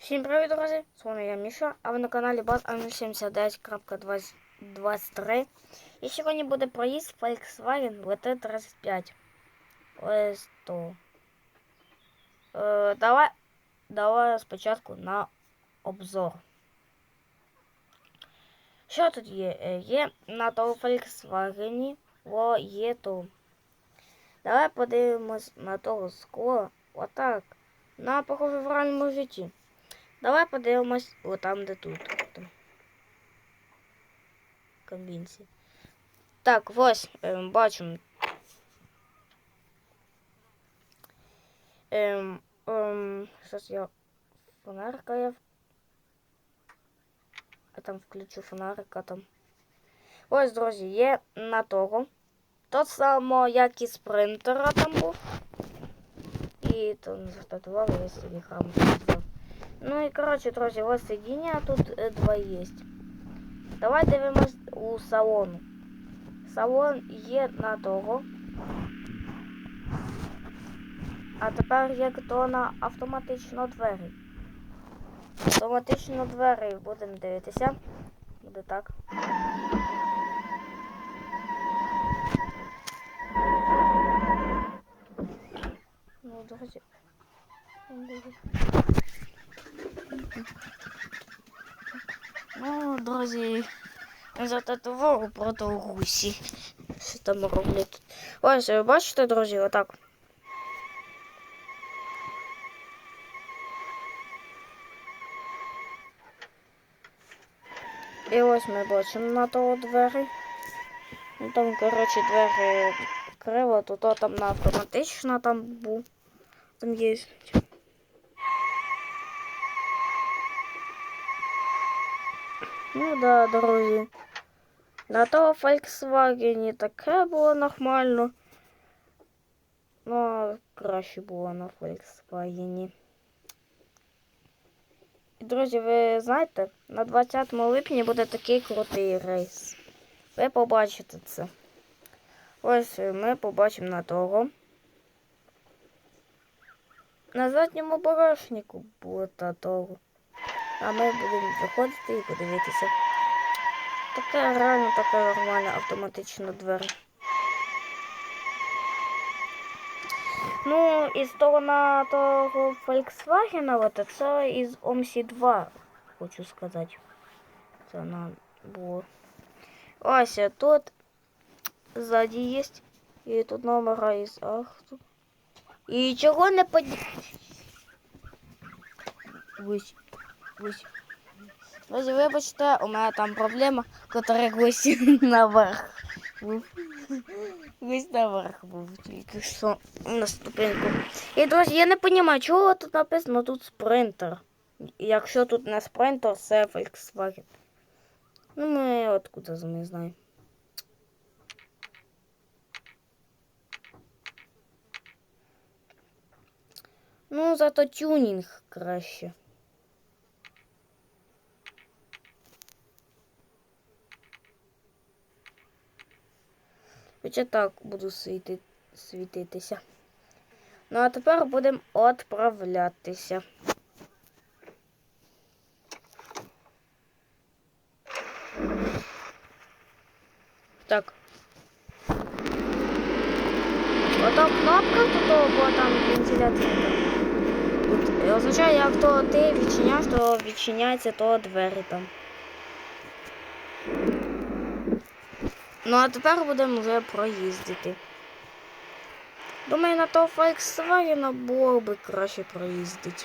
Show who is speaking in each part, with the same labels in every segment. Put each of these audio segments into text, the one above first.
Speaker 1: Всім привіт, друзі! З вами я Міша, а ви на каналі Baz 79.23. І сьогодні буде проїзд Volkswagen VT35. Ось то. Е, давай, давай спочатку на обзор. Що тут є? Е, Є на того Volkswagen, о, є то. Давай подивимось на того скло. Отак. На похоже в реальному житті. Давай подивимось отам, де тут. Там. Кабінці. Так, ось, ем, бачимо. Ем, ем, зараз я фонарика я. Я там включу фонарика там. Ось, друзі, є на того. Тот само, як і спринтера там був. І то не застатували, я собі храм. Ну і коротше, друзі, ось сидіння, тут е, два є. Давай дивимось у салону. Салон є на того. А тепер як то на автоматично двері. Автоматично двері будемо дивитися. Буде так. Ну, друзі. Ну, друзі, зататував проти гусі. Що там роблять? Ось, ви бачите, друзі, отак. І ось ми бачимо на того двері. Ну там, коротше, двері криво, то, то там на автоматично там був. Там є. Ну да, друзі. На того Volkswagen таке було нормально. Ну, краще було на Volkswagen. Друзі, ви знаєте, на 20 липня буде такий крутий рейс. Ви побачите це. Ось ми побачимо на того. На задньому багажнику буде того. А ми будемо виходити і подивитися. Таке реально така нормальна автоматична двері. Ну, із того на того Volkswagen, от це із OMC 2, хочу сказати. Це нам було. Ось тут ззаді є. І тут номера із Ахту. І чого не под... Ось. Ось. Друзі, вибачте, у мене там проблема, котра ось наверх був. Ось наверх був тільки що на ступеньку. І, друзі, я не розумію, чого тут написано тут спринтер. Якщо тут не спринтер, це Volkswagen. Ну, ми откуда не знаємо. Ну, зато тюнінг краще. Хоча так буду світи, світитися. Ну, а тепер будемо відправлятися. Так. Ото кнопка тут, бо там вентиляція. Тут і означає, як то ти відчиняєш, то відчиняється то двері там. Ну, а тепер будемо вже проїздити. Думаю, на того Volkswagen було би краще проїздити.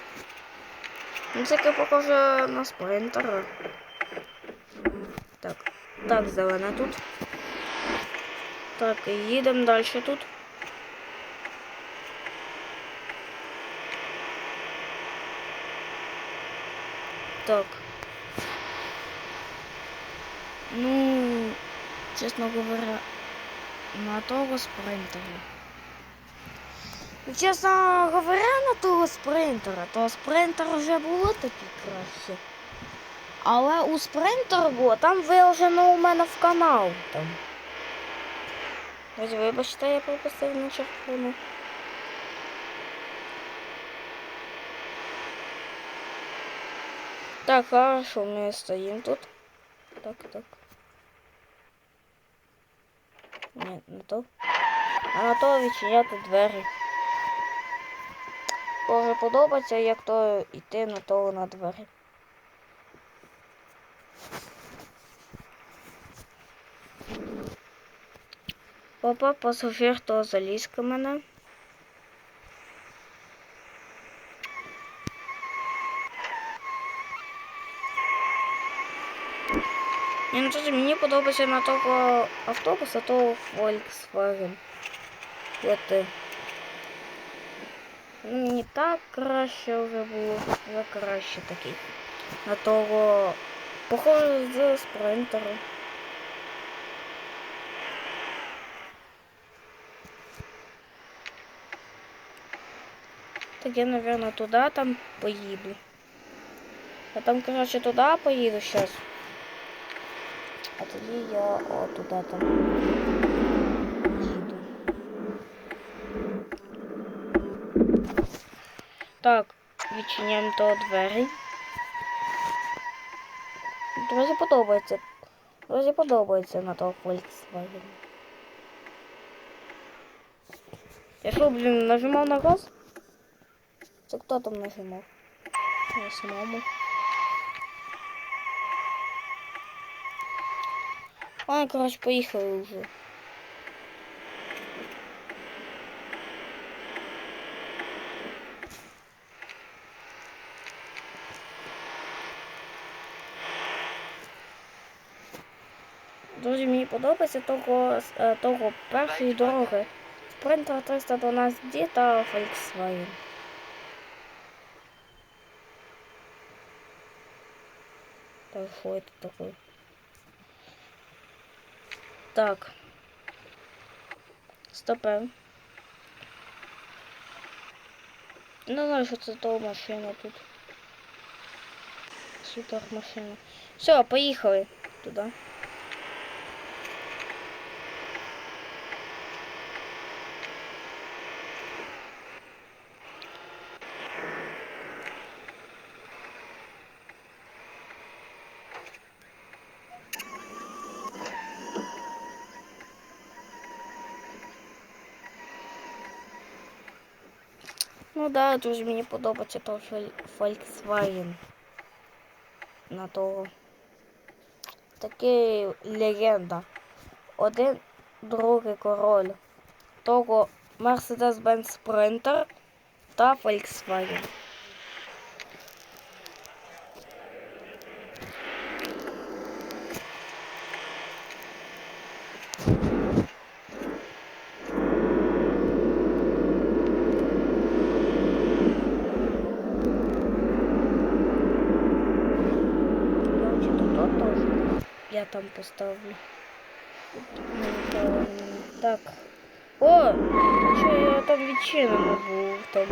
Speaker 1: Ну, це похоже на спринтера. Так, так, зелена тут. Так, їдемо далі тут. Так. Ну, чесно говоря, на того спринтера. Чесно говоря, на того спринтера, то спринтер вже було таки краще. Але у спринтера було, там виложено у мене в канал. там. Ось вибачте, я пропустив на червону. Так, хорошо, мы стоим тут. Так, так. Ні, не то. А на то відчиняти двері. Боже подобається, як то йти на то на двері. Опа, пасажир то заліз мене. Ну тут мені подобається на того автобуса, то Volkswagen. От. Не так краще вже було, вже краще такий. На того похоже з спринтером. Так я, наверное, туда там поїду. Я там, короче, туда поїду сейчас. А тоді я о, туди там їду. Так, відчиняємо то двері. Друзі подобається. Друзі подобається на того Volkswagen. Я що, блін, нажимав на газ? Це хто там нажимав? Я самому. Ладно, короче, поїхали уже. Дуже мені подобається того, е, того першої дороги. Спринтер 312D та Volkswagen. Так, что это такое? Так. Стопе. Не знаю, що це то машина тут. Супер машина. Все, поїхали туди. Ну да, дуже мені подобається то Volkswagen. На того. Такий легенда. Один другий король. Того Mercedes-Benz Sprinter та Volkswagen. Я там поставлю. М, Так. О! Що я там відчинено був там.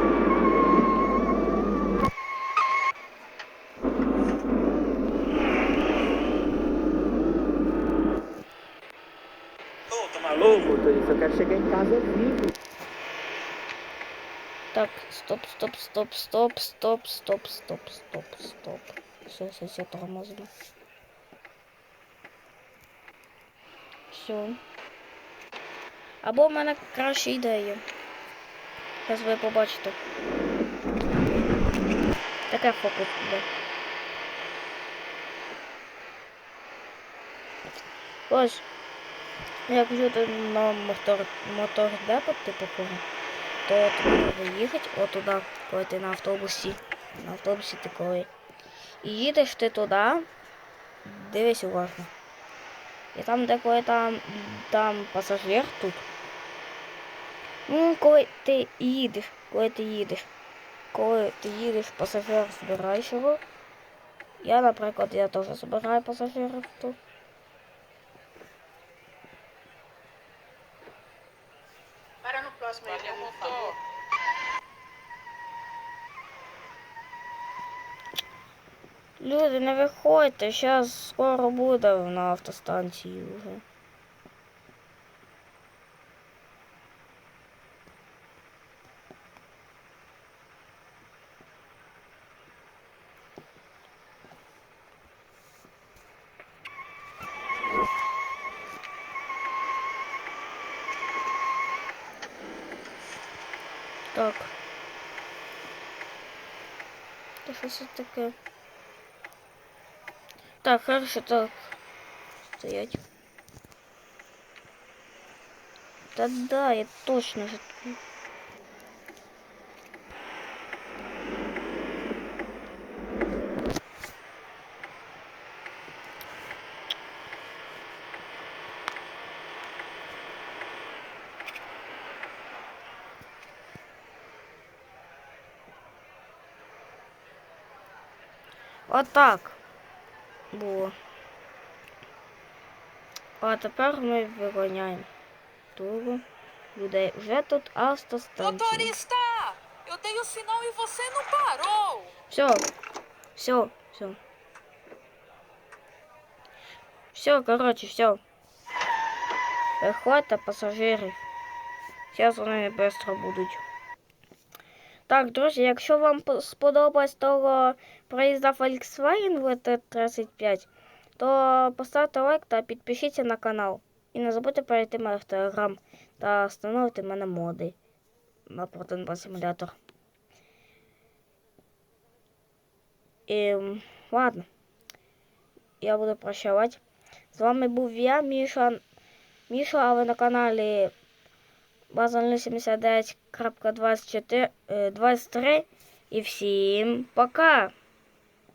Speaker 2: Eu quero chegar em casa vivo.
Speaker 1: Так, стоп, стоп, стоп, стоп, стоп, стоп, стоп, стоп, стоп. Все, все, все, тормозимо. Все. Або в мене краща ідея. Зараз ви побачите. Таке фокус буде. Ось. Як взяти на мотор, мотор депот, типу кого, то треба їхати отуда, коли ти на автобусі. На автобусі ти коли. І їдеш ти туди, дивись уважно. І там, коли там, там пасажир тут. Ну, коли ти їдеш, коли ти їдеш, коли ти їдеш, пасажир збираєш його. Я, наприклад, я теж збираю пасажирів тут.
Speaker 3: Para no próximo
Speaker 4: Valeu,
Speaker 3: por favor.
Speaker 1: Люди, не виходьте, зараз скоро буде на автостанції вже. Так. Та що це таке? Так, хорошо, так. Стоять. Да да, я точно же. Отак було. А тепер ми вигоняємо туру людей. Вже тут автостанція.
Speaker 4: Motorista! Eu dei o sinal e você não parou!
Speaker 1: Все, все, все. Все, короче, все. Виходьте, пасажири. Зараз вони швидко будуть. Так, друзі, якщо вам сподобалось того проїзда Volkswagen VT35, то поставте лайк та підпишіться на канал. І не забудьте перейти мене в телеграм та встановити мене моди на Протон симулятор. І, ладно. Я буду прощавати. З вами був я, Міша. Міша, а ви на каналі база 79.24 23. І всім пока!